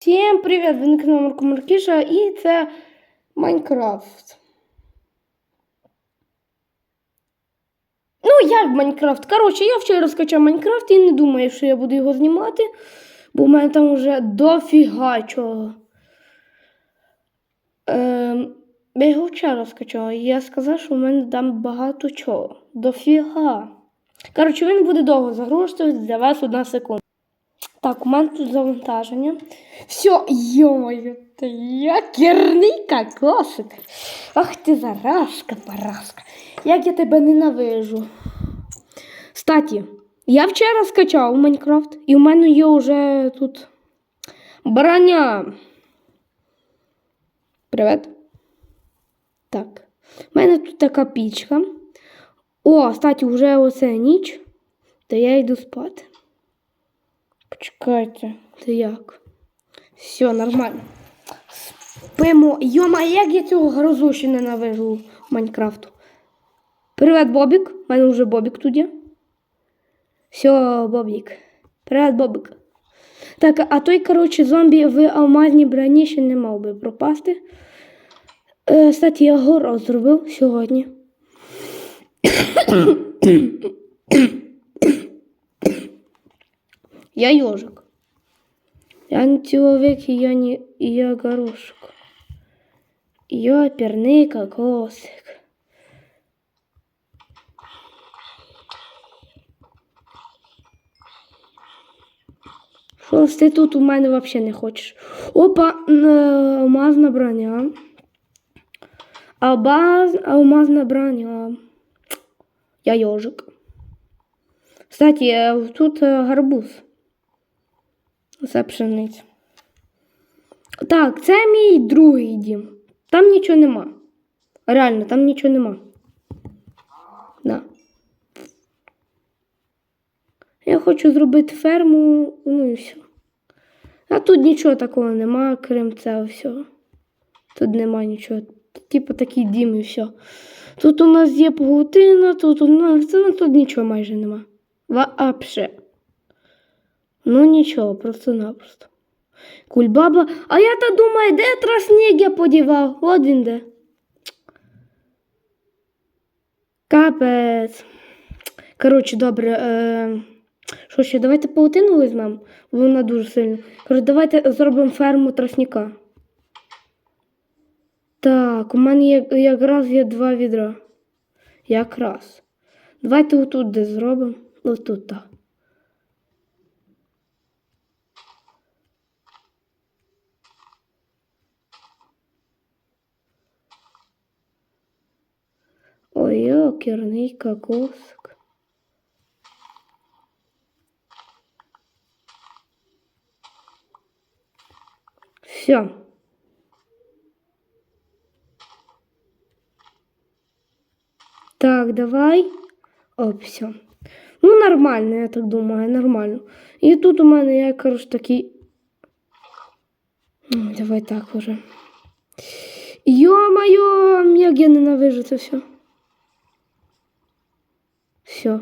Всім привіт! Ви на каналі Марко Маркіша і це Майнкрафт. Ну, як Майнкрафт? Коротше, я вчора скачав Майнкрафт і не думаю, що я буду його знімати, бо в мене там вже дофіга чого. Ем, я його вчора скачав, і я сказав, що в мене там багато чого. Дофіга. Коротше, він буде довго загружуватися для вас одна секунда. Так, у мене тут завантаження. Все, йомаю, та я керний кокосик. Ах ти заразка, параска. Як я тебе ненавижу. Кстати, я вчора скачав Майнкрафт, і у мене є вже тут броня. Привет. Так. У мене тут така пічка. О, кстати, вже оце ніч, то я йду спати. Почекайте, це як? Все, нормально. Спимо. Йома, як я цього грозу ще ненавижу Майнкрафту. Привет, Бобік. У мене вже Бобік тут є. Все, Бобік. Привет, Бобік. Так, а той, коротше, зомбі в алмазній броні ще не мав би пропасти. Е, кстати, я город зробив сьогодні. Я ежик. Я не человек, и я не и я горошек. Я оперный кокосик. Що ж ти тут у мене взагалі не хочеш? Опа, е, алмазна броня. Албаз, алмазна броня. Я ежик. Кстати, е, тут гарбуз. Це пшениця. Так, це мій другий дім. Там нічого нема. Реально, там нічого нема. Да. Я хочу зробити ферму, ну і все. А тут нічого такого нема, крім цього всього. Тут нема нічого. Типу такий дім і все. Тут у нас є паутина, тут у нас ну, тут нічого майже нема. Вообще. Ну нічого, просто-напросто. Кульбаба. А я то думаю, де тростник я подівав? От він де. Капець. Коротше, добре. Е... Що ще, давайте паутину візьмемо, бо вона дуже сильна. Кажу, давайте зробимо ферму тростника. Так, у мене є, якраз є два відра. Якраз. Давайте отут де зробимо. Отут так. Ой, ёкерный кокосик. Все. Так, давай. О, все. Ну, нормально, я так думаю, нормально. І тут у мене я, коротше, такий. Давай так уже. Ё-моё, як я ненавижу це все. Все.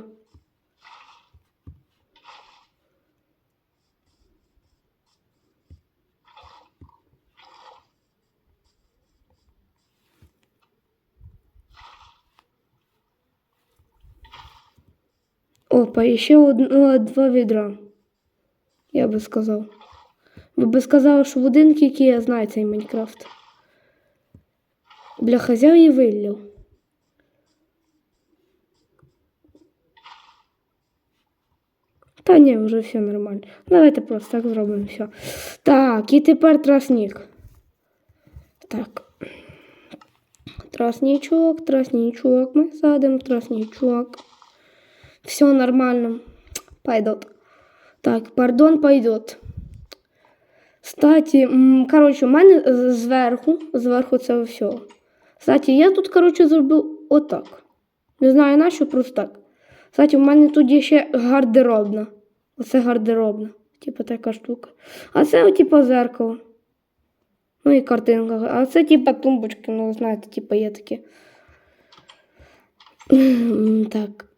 Опа, і ще одно, два відра. Я би сказав. Ви би сказали, що в один тільки я знаю цей Майнкрафт. Бля, хазяї виллів. Та ні, вже все нормально. Давайте просто так зробимо все. Так, і тепер тросник. Так. Тросничок, тросничок. Ми садимо тросничок. Все нормально. Пойдет. Так, пардон, пойдет. Кстати, коротше, у мене зверху, зверху це все. Кстати, я тут, коротше, зробив отак. Не знаю на що, просто так. Кстати, у мене тут є ще гардеробна. Оце гардеробна. Типу така штука. А це, типу, зеркало. Ну і картинка. А це, типу, тумбочки, ну, знаєте, типу, є такі. Так.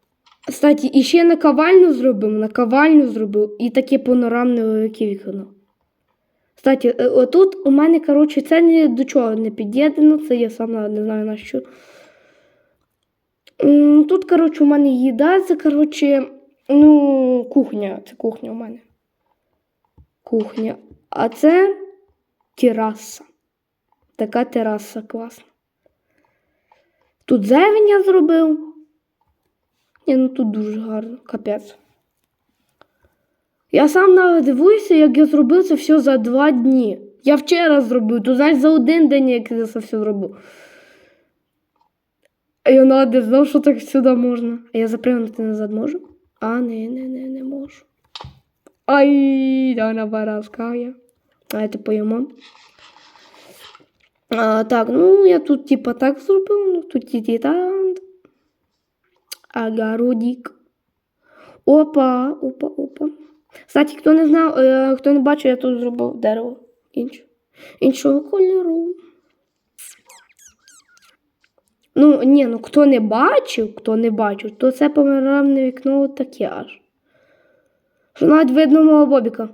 Кстати, і ще наковальню зробив, наковальню зробив і таке панорамне велике вікно. Кстати, е, отут у мене, коротше, це ні до чого не під'єднано, це я сама не знаю на що. Тут, коротше, у мене їда, це, коротше, ну, кухня. Це кухня у мене. Кухня. А це тераса. Така тераса класна. Тут зелень я зробив. Ні, ну тут дуже гарно, капець. Я сам навіть дивуюся, як я зробив це все за два дні. Я вчора зробив, то знаєш, за один день як я це все зробив. А я навіть знав, що так сюди можна. А я запригнути назад можу? А, не, не, не, не можу. Ай, Дана Бараская. Давайте поїмо. А, так, ну я тут типа так зробив, ну тут тітан. Огородик. Опа, опа, опа. Кстати, хто не знав, е, хто не бачив, я тут зробив дерево інше. іншого кольору. Ну, ні, ну хто не бачив, хто не бачив, то це панорамне вікно таке аж. Що навіть видно мого Бобіка.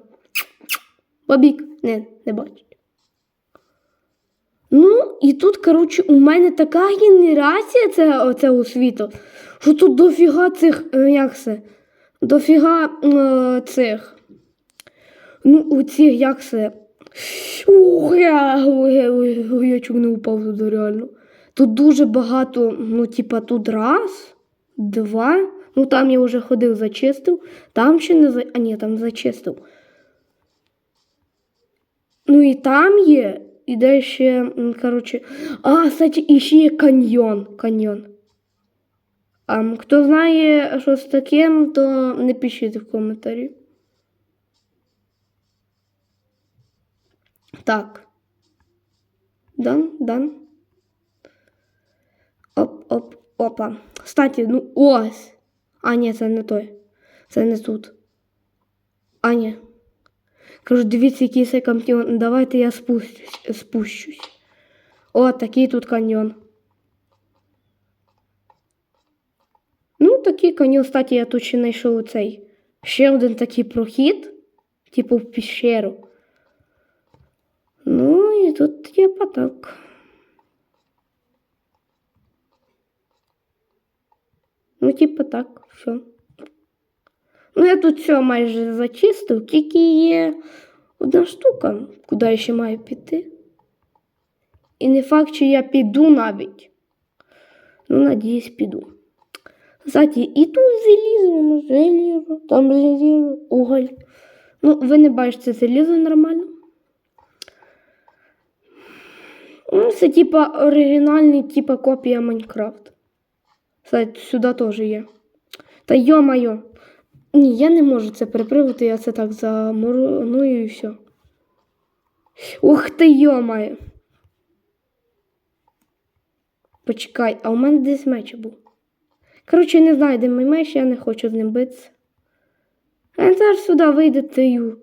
Бобік, не, не бачить. Ну, і тут, коротше, у мене така генерація це, цього світу, що тут дофіга цих, е, як це, дофіга е, цих. Ну, у цих, як це. Ух, я, ой, ой, я чому не упав туди реально. Тут дуже багато, ну, типа, тут раз, два. Ну, там я вже ходив, зачистив. Там ще не за. А ні, там зачистив. Ну і там є. І де ще, коротше. А, кстати, і ще є каньйон. каньйон. А хто знає, що з таким, то не пишіть в коментарі. Так. Дан, дан. Оп, оп, опа. Кстати, ну ось. А, ні, це не той. Це не тут. А, ні. Кажу, дивіться, який це каньйон. Давайте я спустюсь, спущусь. О, такий тут каньйон. Ну, такий каньйон, кстати, я тут ще знайшов цей. Ще один такий прохід, типу в піщеру. Ну, і тут є поток. Ну, типу так, все. Ну, я тут все майже зачистив, тільки є одна штука, куди я ще маю піти. І не факт, що я піду навіть. Ну, надіюсь, піду. Кстати, і тут залізо, ну, залізо, там залізо, уголь. Ну, ви не бачите залізо нормально. Ну, це типа оригінальний, типа копія Майнкрафт. Кстати, сюди теж є. Та йо-майо. Ні, я не можу це перепривати, я це так замурую і все. Ух ти, йо-майо. Почекай, а у мене десь меч був. Коротше, не знаю, де мій меч, я не хочу з ним битися. А зараз сюди вийде тию.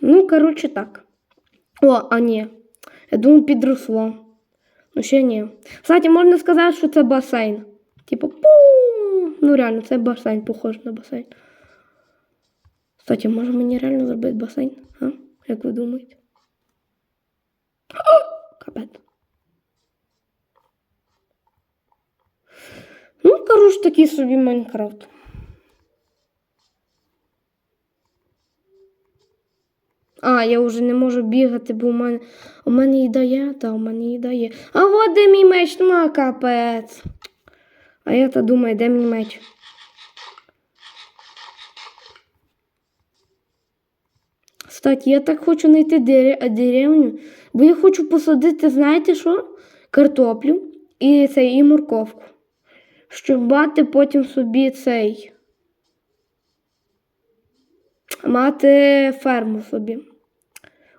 Ну, коротше, так. О, а ні. Я думаю, підросло. Ну, ще ні. Кстати, можна сказати, що це басейн. Типу, пум. Ну, реально, це басейн, похож на басейн. Кстати, може мені реально зробити басейн? А? Як ви думаєте? Капець. Ну, коротше, такий собі Майнкрафт. А, я вже не можу бігати, бо у мене у мене їда є, та у мене їда є. А от де мій меч, ну капець. А я то думаю, де мій меч? Кстати, я так хочу знайти дере- деревню, бо я хочу посадити, знаєте що? Картоплю і цей, і морковку. Щоб мати потім собі цей. Мати ферму собі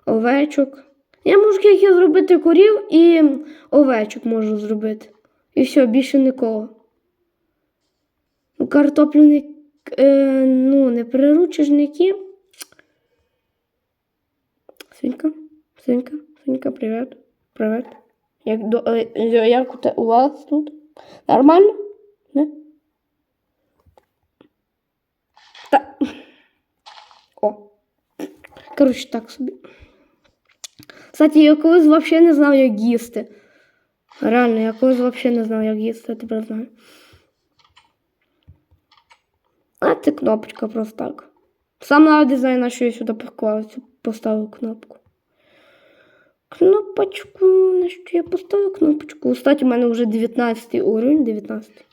овечок. Я можу тільки зробити корів і овечок можу зробити. І все, більше нікого. Картоплю не, е, ну, не приручиш ніки. Свинька, свинька, свинька, привіт. Привіт. Як до, е, е як у вас тут? Нормально? Не? Та. О. Коротше, так собі. Кстати, я колись взагалі не знав, як їсти. Реально, я колись взагалі не знав, як їсти, я тепер знаю. А це кнопочка просто так. Сам на що я сюди поклав поставив кнопку. Кнопочку, на що я поставив кнопочку. Кстати, у мене вже 19 уровень, 19.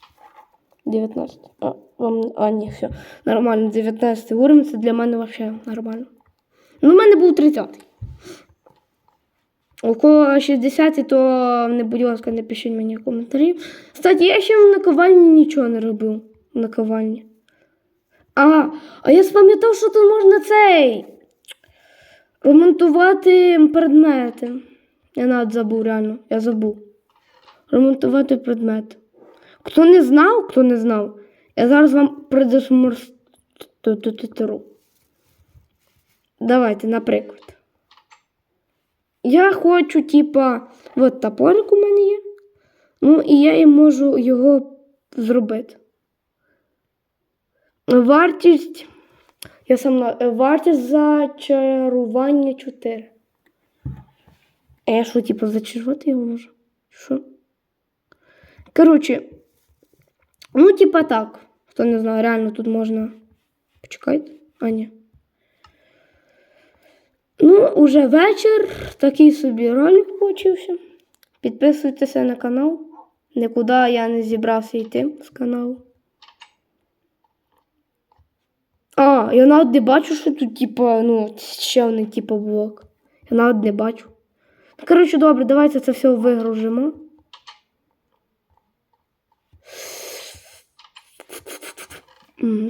19. А, вам, а ні, все. Нормально, 19 уровень, це для мене взагалі нормально. Ну, у мене був 30. У кого 60, то не будь ласка, напишіть мені коментарі. Кстати, я ще в наковальні нічого не робив. В наковальні. А, а я спам'ятав, що тут можна цей. Ремонтувати предмети. Я навіть забув, реально. Я забув. Ремонтувати предмети. Хто не знав, хто не знав, я зараз вам продемонструю. Давайте, наприклад. Я хочу, типа, от топорик у мене є. Ну, і я і можу його зробити. Вартість. Я сам на вартість зачарування 4. А я що, типу, зачарувати його можу? Що? Коротше, ну, типа так. Хто не знає, реально тут можна. Почекайте. А, ні. Ну, уже вечір. Такий собі ролик получився. Підписуйтеся на канал. Нікуди я не зібрався йти з каналу. А, я навіть не бачу, що тут, типа, ну, ще один, типа, блок. Я навіть не бачу. Коротше, добре, давайте це все вигружимо.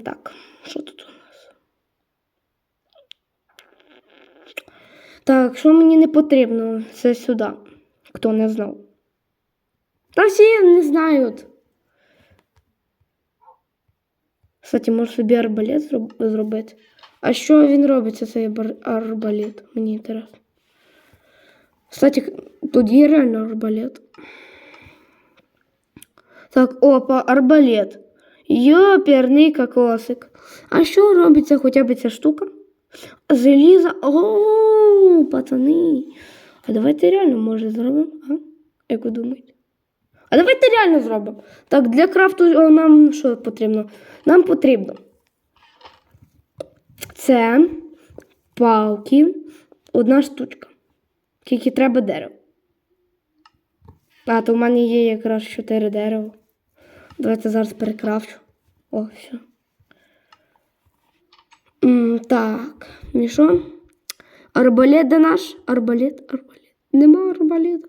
Так, що тут Так, що мені не потрібно? Це сюди. Хто не знав. Та всі не знають. Кстати, може собі арбалет зроб- зробити. А що він робить, цей бар- арбалет? Мені інтересно. Кстати, к- тут є реально арбалет. Так, опа, арбалет. Йоперний кокосик. А що робиться хоча б ця штука? Желізо. О, пацани. А давайте реально може зробимо, а? Як ви думаєте? А давайте реально зробимо. Так, для крафту нам що потрібно? Нам потрібно. Це палки, одна штучка. Тільки треба дерево. А, то в мене є якраз чотири дерева. Давайте зараз перекрафчу. О, все. М, так, і що? Арбалет де наш? Арбалет, арбалет. Нема арбалета.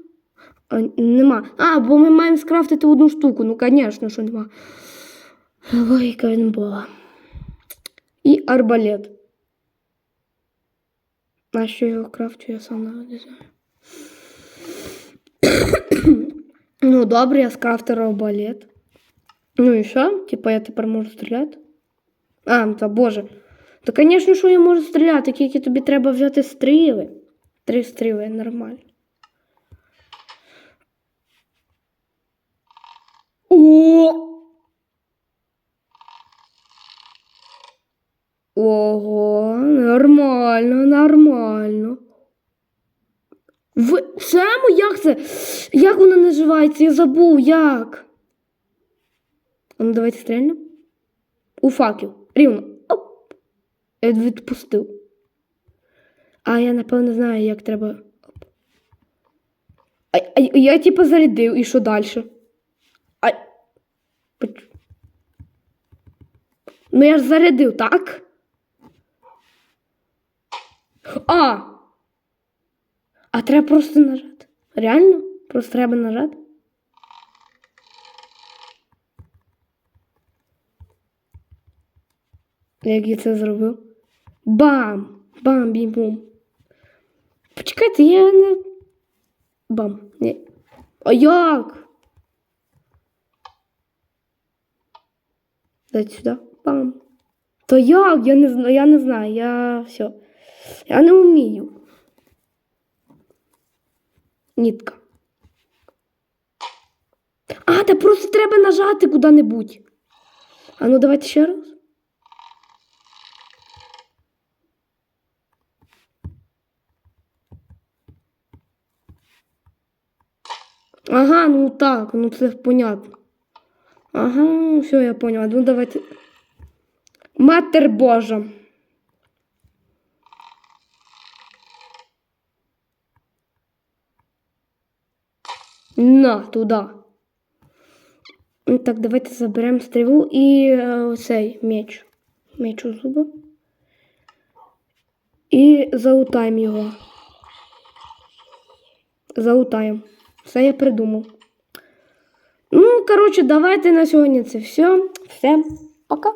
А, нема. А, бо ми маємо скрафтити одну штуку. Ну, звісно, що нема. Логіка він була. І арбалет. А що його крафчу, я сам навіть не знаю. ну, добре, я скрафтив арбалет. Ну і що? Типа я тепер можу стріляти? А, ну та боже. Та, звісно, що я можу стріляти, тільки тобі треба взяти стріли. Три стріли нормально. О! Ого, нормально, нормально. В цьому як це? Як воно називається? Я забув, як. Ну давайте стрельнемо. У факел. Рівно. Відпустив. А я напевно знаю, як треба. А, а, я типу зарядив і що далі? А... Ну я ж зарядив, так? А! А треба просто нажати. Реально? Просто треба нажати? Як я це зробив? Бам! Бам, бім бум. Почекайте, я не. Бам. Ні. А як? Дайте сюди. Бам. То як? Я не знаю, я не знаю. Я все. Я не вмію. Нітка. А, та просто треба нажати куди-небудь. А ну давайте ще раз. Ага, ну так, ну це понятно. Ага, все, я поняла. Ну давайте. Матер Божа. На, туда. Так, давайте заберемо стрілу і е, цей меч. Меч у зуби. І залутаємо його. Залутаємо. Все я придумав. Ну, коротше, давайте на сьогодні це все. Всем пока.